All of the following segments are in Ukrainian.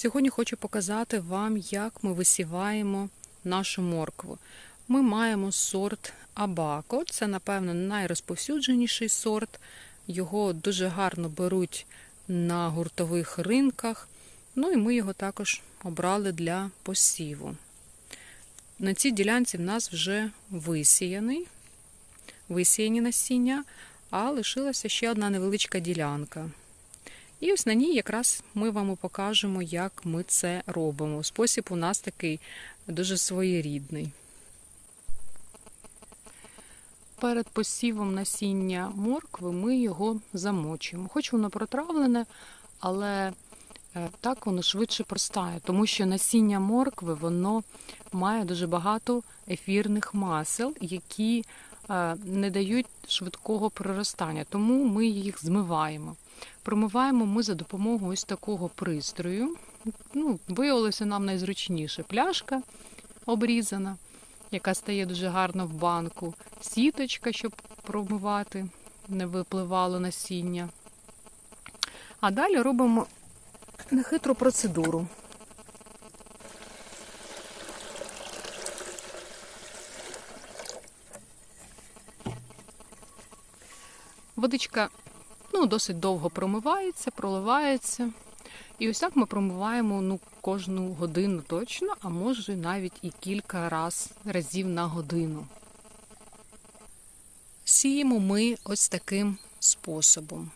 Сьогодні хочу показати вам, як ми висіваємо нашу моркву. Ми маємо сорт Абако. Це, напевно, найрозповсюдженіший сорт. Його дуже гарно беруть на гуртових ринках. Ну і ми його також обрали для посіву. На цій ділянці в нас вже висіяний, висіяні насіння, а лишилася ще одна невеличка ділянка. І ось на ній якраз ми вам і покажемо, як ми це робимо. Спосіб у нас такий дуже своєрідний. Перед посівом насіння моркви ми його замочуємо. Хоч воно протравлене, але е, так воно швидше простає, тому що насіння моркви воно має дуже багато ефірних масел, які е, не дають швидкого проростання, тому ми їх змиваємо. Промиваємо ми за допомогою ось такого пристрою. Ну, Виявилося нам найзручніше пляшка обрізана, яка стає дуже гарно в банку, сіточка, щоб промивати, не випливало насіння. А далі робимо нехитру процедуру. Водичка ну, досить довго промивається, проливається. І ось так ми промиваємо ну, кожну годину точно, а може навіть і кілька раз, разів на годину. Сіємо ми ось таким способом.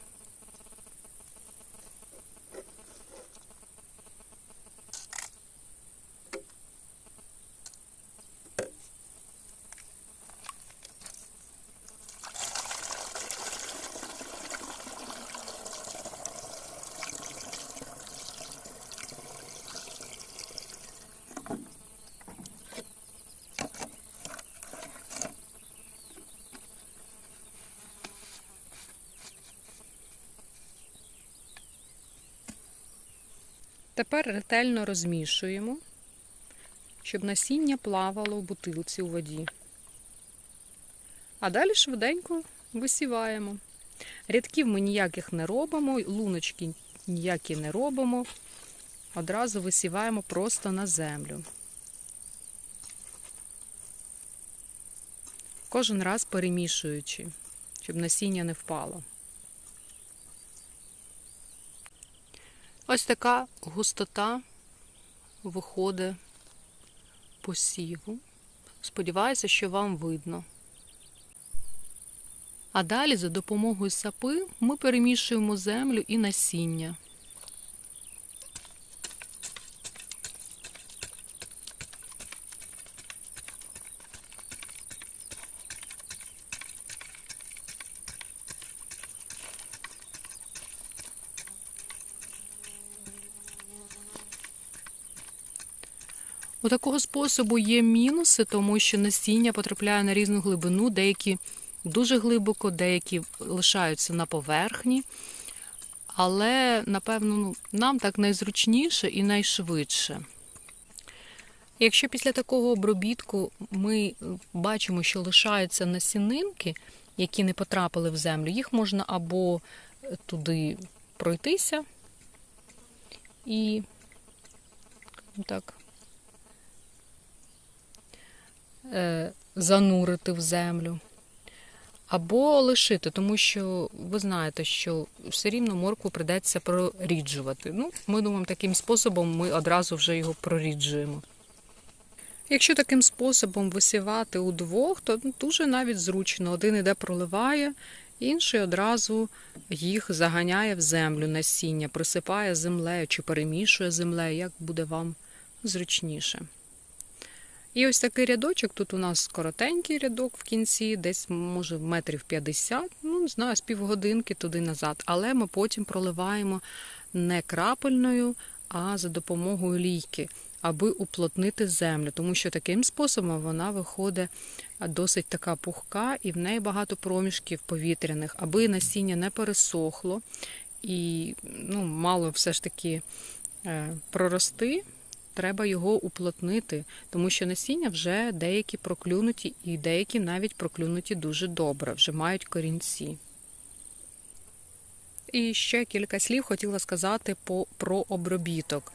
Тепер ретельно розмішуємо, щоб насіння плавало в бутилці у воді. А далі швиденько висіваємо. Рядків ми ніяких не робимо, луночки ніякі не робимо. Одразу висіваємо просто на землю. Кожен раз перемішуючи, щоб насіння не впало. Ось така густота виходить посіву. Сподіваюся, що вам видно. А далі за допомогою сапи ми перемішуємо землю і насіння. У такого способу є мінуси, тому що насіння потрапляє на різну глибину, деякі дуже глибоко, деякі лишаються на поверхні. Але, напевно, ну, нам так найзручніше і найшвидше. Якщо після такого обробітку ми бачимо, що лишаються насінинки, які не потрапили в землю, їх можна або туди пройтися і так занурити в землю, або лишити, тому що ви знаєте, що все рівно моркву придеться проріджувати. Ну, Ми думаємо, таким способом ми одразу вже його проріджуємо. Якщо таким способом висівати удвох, то дуже навіть зручно. Один іде проливає, інший одразу їх заганяє в землю насіння, присипає землею чи перемішує землею, як буде вам зручніше. І ось такий рядочок. Тут у нас коротенький рядок в кінці, десь, може, метрів 50, ну, не знаю, з півгодинки туди назад. Але ми потім проливаємо не крапельною, а за допомогою лійки, аби уплотнити землю. Тому що таким способом вона виходить досить така пухка, і в неї багато проміжків повітряних, аби насіння не пересохло і ну, мало все ж таки е, прорости треба його уплотнити, тому що насіння вже деякі проклюнуті, і деякі навіть проклюнуті дуже добре, вже мають корінці. І ще кілька слів хотіла сказати по, про обробіток.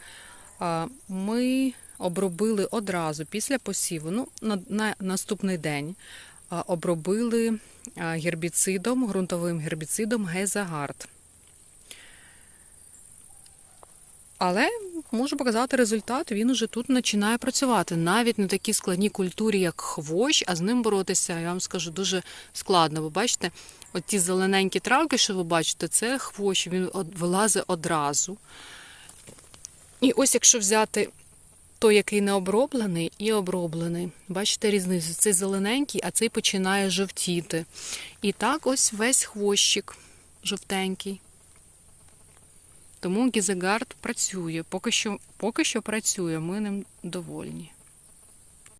Ми обробили одразу після посіву, ну, на, на наступний день обробили гербіцидом, ґрунтовим гербіцидом Гезагард. Але можу показати результат, він уже тут починає працювати. Навіть на такій складній культурі, як хвощ, а з ним боротися, я вам скажу, дуже складно. Ви бачите, от ті зелененькі травки, що ви бачите, це хвощ, він вилазить одразу. І ось якщо взяти той, який не оброблений, і оброблений, бачите різницю? Цей зелененький, а цей починає жовтіти. І так ось весь хвощик жовтенький. Тому Гізегард працює. Поки що, поки що працює, ми ним довольні.